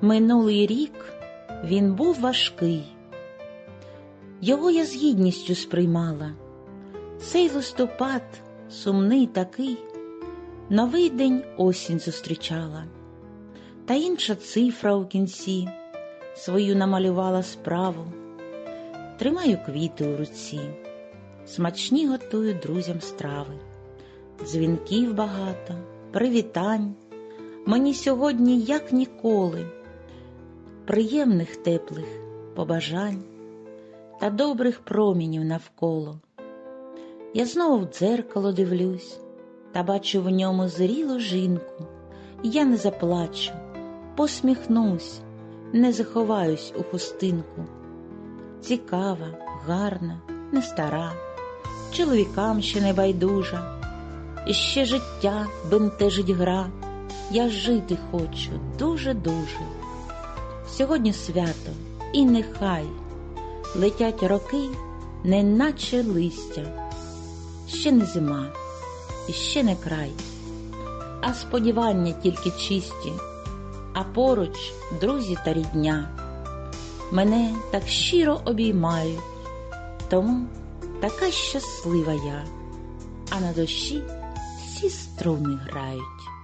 Минулий рік він був важкий. Його я з гідністю сприймала. Цей листопад, сумний такий, новий день осінь зустрічала, та інша цифра у кінці свою намалювала справу. Тримаю квіти у руці, смачні готую друзям страви, дзвінків багато, привітань. Мені сьогодні, як ніколи, приємних теплих побажань та добрих промінів навколо. Я знову в дзеркало дивлюсь та бачу в ньому зрілу жінку. Я не заплачу, посміхнусь, не заховаюсь у хустинку. Цікава, гарна, не стара, чоловікам ще не байдужа, і ще життя бентежить гра. Я жити хочу дуже-дуже. Сьогодні свято, і нехай летять роки, неначе листя. Ще не зима, і ще не край, а сподівання тільки чисті, а поруч друзі та рідня. Мене так щиро обіймають, тому така щаслива я, а на душі всі струни грають.